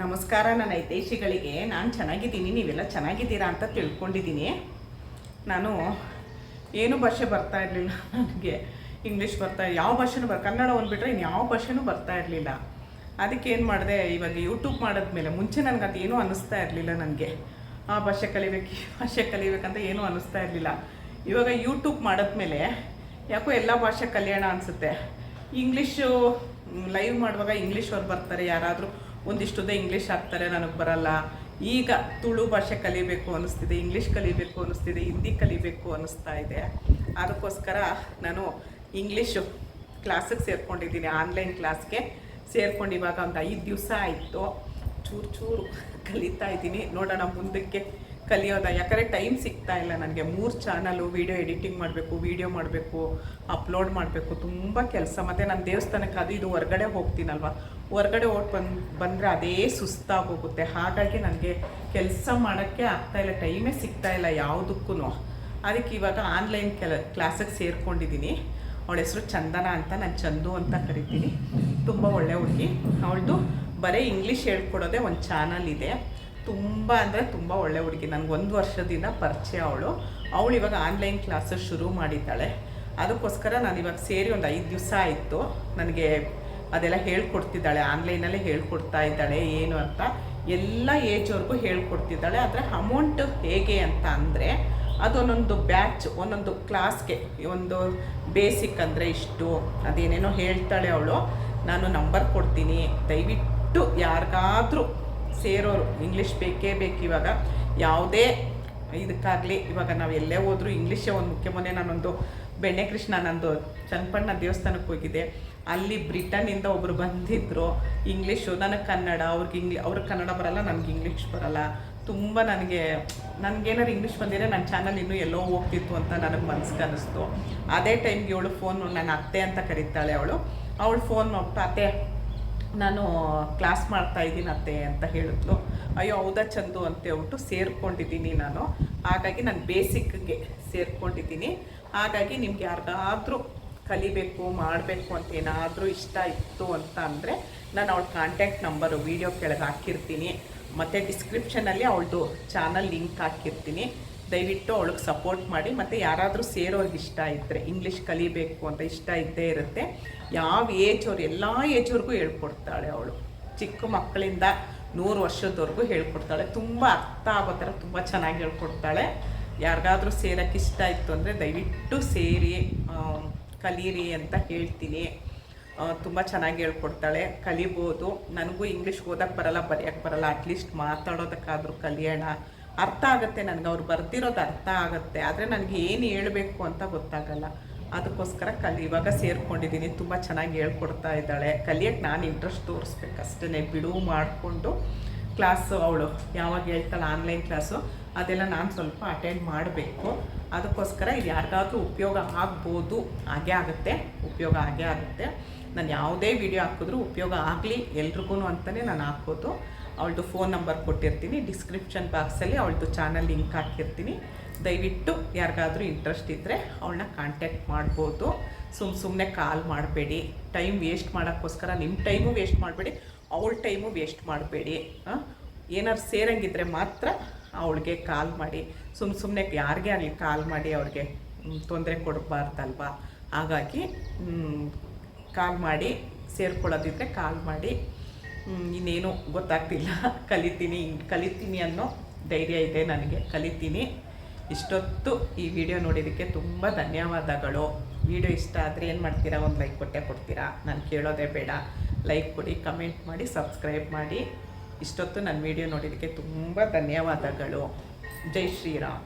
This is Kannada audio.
ನಮಸ್ಕಾರ ನನ್ನ ಹಿತೈಷಿಗಳಿಗೆ. ನಾನು ಚೆನ್ನಾಗಿದ್ದೀನಿ, ನೀವೆಲ್ಲ ಚೆನ್ನಾಗಿದ್ದೀರಾ ಅಂತ ತಿಳ್ಕೊಂಡಿದ್ದೀನಿ. ನಾನು ಏನು ಭಾಷೆ ಬರ್ತಾ ಇರಲಿಲ್ಲ. ನನಗೆ ಇಂಗ್ಲೀಷ್ ಬರ್ತಾ ಯಾವ ಭಾಷೆನೂ ಬರ್, ಕನ್ನಡ ಒಂದು ಬಿಟ್ಟರೆ ಇನ್ನು ಯಾವ ಭಾಷೆನೂ ಬರ್ತಾ ಇರಲಿಲ್ಲ. ಅದಕ್ಕೆ ಏನು ಮಾಡಿದೆ, ಇವಾಗ ಯೂಟ್ಯೂಬ್ ಮಾಡಿದ್ಮೇಲೆ ಮುಂಚೆ ನನಗೆ ಅದು ಏನೂ ಅನ್ನಿಸ್ತಾ ಇರಲಿಲ್ಲ ನನಗೆ. ಆ ಭಾಷೆ ಕಲಿಬೇಕು, ಈ ಭಾಷೆ ಕಲಿಬೇಕಂತ ಏನೂ ಅನ್ನಿಸ್ತಾ ಇರಲಿಲ್ಲ. ಇವಾಗ ಯೂಟ್ಯೂಬ್ ಮಾಡಿದ್ಮೇಲೆ ಯಾಕೋ ಎಲ್ಲ ಭಾಷೆ ಕಲಿಯೋಣ ಅನಿಸುತ್ತೆ. ಇಂಗ್ಲೀಷು ಲೈವ್ ಮಾಡುವಾಗ ಇಂಗ್ಲೀಷವ್ರು ಬರ್ತಾರೆ ಯಾರಾದರೂ. ಒಂದಿಷ್ಟುದ ಇಂಗ್ಲೀಷ್ ಹಾಕ್ತಾರೆ, ನನಗೆ ಬರಲ್ಲ. ಈಗ ತುಳು ಭಾಷೆ ಕಲಿಬೇಕು ಅನ್ನಿಸ್ತಿದೆ ಇಂಗ್ಲೀಷ್ ಕಲಿಬೇಕು ಅನ್ನಿಸ್ತಿದೆ ಹಿಂದಿ ಕಲಿಬೇಕು ಅನ್ನಿಸ್ತಾ ಇದೆ. ಅದಕ್ಕೋಸ್ಕರ ನಾನು ಇಂಗ್ಲೀಷು ಕ್ಲಾಸಿಗೆ ಸೇರ್ಕೊಂಡಿದ್ದೀನಿ ಆನ್ಲೈನ್ ಕ್ಲಾಸ್ಗೆ ಸೇರ್ಕೊಂಡು ಇವಾಗ ಒಂದು ಐದು ದಿವಸ ಆಯಿತು. ಚೂರು ಚೂರು ಕಲಿತಾ ಇದ್ದೀನಿ. ನೋಡೋಣ ಮುಂದಕ್ಕೆ ಕಲಿಯೋದ. ಯಾಕಂದರೆ ಟೈಮ್ ಸಿಗ್ತಾ ಇಲ್ಲ ನನಗೆ. ಮೂರು ಚಾನಲು ವೀಡಿಯೋ ಎಡಿಟಿಂಗ್ ಮಾಡಬೇಕು ವೀಡಿಯೋ ಮಾಡಬೇಕು ಅಪ್ಲೋಡ್ ಮಾಡಬೇಕು. ತುಂಬ ಕೆಲಸ. ಮತ್ತು ನಾನು ದೇವಸ್ಥಾನಕ್ಕೆ ಅದು ಇದು ಹೊರಗಡೆ ಹೋಗ್ತೀನಲ್ವ? ಹೊರಗಡೆ ಹೋಗಿ ಬಂದು, ಬಂದರೆ ಅದೇ ಸುಸ್ತಾಗಿ ಹೋಗುತ್ತೆ. ಹಾಗಾಗಿ ನನಗೆ ಕೆಲಸ ಮಾಡೋಕ್ಕೆ ಇಲ್ಲ. ಟೈಮೇ ಸಿಗ್ತಾ ಇಲ್ಲ ಯಾವುದಕ್ಕೂ ಅದಕ್ಕೆ ಇವಾಗ ಆನ್ಲೈನ್ ಕೆಲ ಕ್ಲಾಸಿಗೆ ಸೇರ್ಕೊಂಡಿದ್ದೀನಿ ಅವಳ ಹೆಸರು ಚಂದನ ಅಂತ, ನಾನು ಚಂದು ಅಂತ ಕರಿತೀನಿ. ತುಂಬ ಒಳ್ಳೆ ಹುಡುಗಿ. ಅವಳದು ಬರೀ ಇಂಗ್ಲೀಷ್ ಹೇಳ್ಕೊಡೋದೇ ಒಂದು ಚಾನಲ್ ಇದೆ. ತುಂಬ ಅಂದರೆ ತುಂಬ ಒಳ್ಳೆ ಹುಡುಗಿ. ನನಗೆ ಒಂದು ವರ್ಷದಿಂದ ಪರಿಚಯ ಅವಳು. ಅವಳು ಇವಾಗ ಆನ್ಲೈನ್ ಕ್ಲಾಸಸ್ ಶುರು ಮಾಡಿದ್ದಾಳೆ. ಅದಕ್ಕೋಸ್ಕರ ನಾನು ಇವಾಗ ಸೇರಿ ಒಂದು ಐದು ದಿವಸ ಆಯಿತು. ನನಗೆ ಅದೆಲ್ಲ ಹೇಳ್ಕೊಡ್ತಿದ್ದಾಳೆ. ಆನ್ಲೈನಲ್ಲೇ ಹೇಳ್ಕೊಡ್ತಾ ಇದ್ದಾಳೆ. ಏನು ಅಂತ ಎಲ್ಲ ಏಜ್ವರೆಗೂ ಹೇಳ್ಕೊಡ್ತಿದ್ದಾಳೆ. ಆದರೆ ಅಮೌಂಟ್ ಹೇಗೆ ಅಂತ ಅಂದರೆ ಅದೊಂದೊಂದು ಬ್ಯಾಚ್ ಒಂದೊಂದು ಕ್ಲಾಸ್ಗೆ ಒಂದು ಬೇಸಿಕ್ ಅಂದರೆ ಇಷ್ಟು. ಅದೇನೇನೋ ಹೇಳ್ತಾಳೆ ಅವಳು. ನಾನು ನಂಬರ್ ಕೊಡ್ತೀನಿ. ದಯವಿಟ್ಟು ಯಾರಿಗಾದ್ರೂ ಸೇರೋರು. ಇಂಗ್ಲೀಷ್ ಬೇಕೇ ಬೇಕು ಇವಾಗ. ಯಾವುದೇ ಇದಕ್ಕಾಗಲಿ ಇವಾಗ ನಾವು ಎಲ್ಲೇ ಹೋದರೂ ಇಂಗ್ಲೀಷೇ ಒಂದು ಮುಖ್ಯ ಮೊನ್ನೆ ನಾನೊಂದು ಬೆಣ್ಣೆ ಕೃಷ್ಣ ನಂದು ಚನ್ನಪಣ್ಣ ದೇವಸ್ಥಾನಕ್ಕೆ ಹೋಗಿದ್ದೆ. ಅಲ್ಲಿ ಬ್ರಿಟನ್ನಿಂದ ಒಬ್ಬರು ಬಂದಿದ್ದರು ಇಂಗ್ಲೀಷು ನನಗೆ ಕನ್ನಡ, ಅವ್ರಿಗೆ ಇಂಗ್ಲಿ ಅವ್ರಿಗೆ ಕನ್ನಡ ಬರಲ್ಲ, ನನಗೆ ಇಂಗ್ಲೀಷ್ ಬರಲ್ಲ. ತುಂಬ ನನಗೆ, ನನಗೇನಾದ್ರು ಇಂಗ್ಲೀಷ್ ಬಂದಿದ್ರೆ ನನ್ನ ಚಾನಲ್ ಇನ್ನೂ ಎಲ್ಲೋ ಹೋಗ್ತಿತ್ತು ಅಂತ ನನಗೆ ಮನ್ಸಿಗೆ ಅನ್ನಿಸ್ತು ಅದೇ ಟೈಮ್ಗೆ ಅವಳು ಫೋನು ನನ್ನ ಅತ್ತೆ ಅಂತ ಕರೀತಾಳೆ ಅವಳು. ಅವಳು ಫೋನ್ ಅತ್ತೆ ನಾನು ಕ್ಲಾಸ್ ಮಾಡ್ತಾ ಇದ್ದೀನಿ ಅತ್ತೆ ಅಂತ ಹೇಳಿದ್ಲು. ಅಯ್ಯೋ, ಹೌದಾ ಚಂದು ಅಂತ ಹೇಳ್ಬಿಟ್ಟು ಸೇರ್ಕೊಂಡಿದ್ದೀನಿ ನಾನು. ಹಾಗಾಗಿ ನಾನು ಬೇಸಿಕ್ಗೆ ಸೇರ್ಕೊಂಡಿದ್ದೀನಿ. ಹಾಗಾಗಿ ನಿಮ್ಗೆ ಯಾರಿಗಾದರೂ ಕಲಿಬೇಕು, ಮಾಡಬೇಕು ಅಂತ ಏನಾದರೂ ಇಷ್ಟ ಇತ್ತು ಅಂತ ಅಂದರೆ ನಾನು ಅವಳ ಕಾಂಟ್ಯಾಕ್ಟ್ ನಂಬರು ವೀಡಿಯೋ ಕೆಳಗೆ ಹಾಕಿರ್ತೀನಿ. ಮತ್ತು ಡಿಸ್ಕ್ರಿಪ್ಷನಲ್ಲಿ ಅವಳದು ಚಾನಲ್ ಲಿಂಕ್ ಹಾಕಿರ್ತೀನಿ. ದಯವಿಟ್ಟು ಅವಳಿಗೆ ಸಪೋರ್ಟ್ ಮಾಡಿ, ಮತ್ತು ಯಾರಾದರೂ ಸೇರೋರ್ಗೆ ಇಷ್ಟ ಇದ್ದರೆ ಇಂಗ್ಲೀಷ್ ಕಲಿಬೇಕು ಅಂತ ಇಷ್ಟ ಇದ್ದೇ ಇರುತ್ತೆ. ಯಾವ ಏಜ್ ಅವ್ರು, ಎಲ್ಲ ಏಜ್ವರೆಗೂ ಹೇಳ್ಕೊಡ್ತಾಳೆ ಅವಳು. ಚಿಕ್ಕ ಮಕ್ಕಳಿಂದ ನೂರು ವರ್ಷದವರೆಗೂ ಹೇಳ್ಕೊಡ್ತಾಳೆ. ತುಂಬ ಅರ್ಥ ಆಗೋ ಥರ ತುಂಬ ಚೆನ್ನಾಗಿ ಹೇಳ್ಕೊಡ್ತಾಳೆ. ಯಾರಿಗಾದರೂ ಸೇರೋಕ್ಕೆ ಇಷ್ಟ ಇತ್ತು ಅಂದರೆ ದಯವಿಟ್ಟು ಸೇರಿ ಕಲೀರಿ ಅಂತ ಹೇಳ್ತೀನಿ. ತುಂಬ ಚೆನ್ನಾಗಿ ಹೇಳ್ಕೊಡ್ತಾಳೆ. ಕಲಿಬೋದು. ನನಗೂ ಇಂಗ್ಲೀಷ್ ಓದೋಕ್ಕೆ ಬರಲ್ಲ ಬರೆಯೋಕ್ಕೆ ಬರಲ್ಲ. ಅಟ್ಲೀಸ್ಟ್ ಮಾತಾಡೋದಕ್ಕಾದರೂ ಕಲಿಯೋಣ. ಅರ್ಥ ಆಗುತ್ತೆ ನನಗೆ. ಅವ್ರು ಬರ್ತಿರೋದು ಅರ್ಥ ಆಗುತ್ತೆ. ಆದರೆ ನನಗೆ ಏನು ಹೇಳಬೇಕು ಅಂತ ಗೊತ್ತಾಗಲ್ಲ. ಅದಕ್ಕೋಸ್ಕರ ಕಲಿ, ಇವಾಗ ಸೇರ್ಕೊಂಡಿದ್ದೀನಿ ತುಂಬ ಚೆನ್ನಾಗಿ ಹೇಳ್ಕೊಡ್ತಾ ಇದ್ದಾಳೆ. ಕಲಿಯೋಕ್ಕೆ ನಾನು ಇಂಟ್ರೆಸ್ಟ್ ತೋರಿಸ್ಬೇಕು ಅಷ್ಟೇ ಬಿಡುವು ಮಾಡಿಕೊಂಡು ಕ್ಲಾಸು ಅವಳು. ಯಾವಾಗ ಹೇಳ್ತಾಳೆ ಆನ್ಲೈನ್ ಕ್ಲಾಸು ಅದೆಲ್ಲ ನಾನು ಸ್ವಲ್ಪ ಅಟೆಂಡ್ ಮಾಡಬೇಕು. ಅದಕ್ಕೋಸ್ಕರ ಇದು ಯಾರಿಗಾದ್ರೂ ಉಪಯೋಗ ಆಗ್ಬೋದು. ಹಾಗೆ ಆಗುತ್ತೆ. ಉಪಯೋಗ ಆಗೇ ಆಗುತ್ತೆ. ನಾನು ಯಾವುದೇ ವಿಡಿಯೋ ಹಾಕಿದ್ರೂ ಉಪಯೋಗ ಆಗಲಿ ಎಲ್ರಿಗೂ ಅಂತಲೇ ನಾನು ಹಾಕೋದು. ಅವಳದು ಫೋನ್ ನಂಬರ್ ಕೊಟ್ಟಿರ್ತೀನಿ. ಡಿಸ್ಕ್ರಿಪ್ಷನ್ ಬಾಕ್ಸಲ್ಲಿ ಅವಳದು ಚಾನಲ್ ಲಿಂಕ್ ಹಾಕಿರ್ತೀನಿ. ದಯವಿಟ್ಟು ಯಾರಿಗಾದರೂ ಇಂಟ್ರೆಸ್ಟ್ ಇದ್ದರೆ ಅವಳನ್ನ ಕಾಂಟ್ಯಾಕ್ಟ್ ಮಾಡ್ಬೋದು. ಸುಮ್ಮ ಸುಮ್ಮನೆ ಕಾಲ್ ಮಾಡಬೇಡಿ. ಟೈಮ್ ವೇಸ್ಟ್ ಮಾಡೋಕ್ಕೋಸ್ಕರ ನಿಮ್ಮ ಟೈಮು ವೇಸ್ಟ್ ಮಾಡಬೇಡಿ. ಅವಳ ಟೈಮು ವೇಸ್ಟ್ ಮಾಡಬೇಡಿ. ಏನಾದ್ರು ಸೇರಂಗಿದ್ರೆ ಮಾತ್ರ ಅವಳಿಗೆ ಕಾಲ್ ಮಾಡಿ. ಸುಮ್ಮ ಸುಮ್ಮನೆ ಯಾರಿಗೆ ಆಗಲಿ ಕಾಲ್ ಮಾಡಿ ಅವ್ರಿಗೆ ತೊಂದರೆ ಕೊಡಬಾರ್ದಲ್ವಾ? ಹಾಗಾಗಿ ಕಾಲ್ ಮಾಡಿ, ಸೇರ್ಕೊಳ್ಳೋದಿದ್ರೆ ಕಾಲ್ ಮಾಡಿ. ಇನ್ನೇನು ಗೊತ್ತಾಗ್ತಿಲ್ಲ. ಕಲಿತೀನಿ ಕಲಿತೀನಿ ಅನ್ನೋ ಧೈರ್ಯ ಇದೆ ನನಗೆ. ಕಲಿತೀನಿ. ಇಷ್ಟೊತ್ತು ಈ ವಿಡಿಯೋ ನೋಡಿದ್ದಕ್ಕೆ ತುಂಬ ಧನ್ಯವಾದಗಳು. ವಿಡಿಯೋ ಇಷ್ಟ ಆದರೆ ಏನು ಮಾಡ್ತೀರಾ? ಒಂದು ಲೈಕ್ ಕೊಟ್ಟೆ ಕೊಡ್ತೀರಾ? ನಾನು ಕೇಳೋದೇ ಬೇಡ. ಲೈಕ್ ಕೊಡಿ ಕಮೆಂಟ್ ಮಾಡಿ ಸಬ್ಸ್ಕ್ರೈಬ್ ಮಾಡಿ. ಇಷ್ಟೊತ್ತು ನನ್ನ ವಿಡಿಯೋ ನೋಡಿದ್ದಕ್ಕೆ ತುಂಬ ಧನ್ಯವಾದಗಳು. ಜೈ ಶ್ರೀರಾಮ್.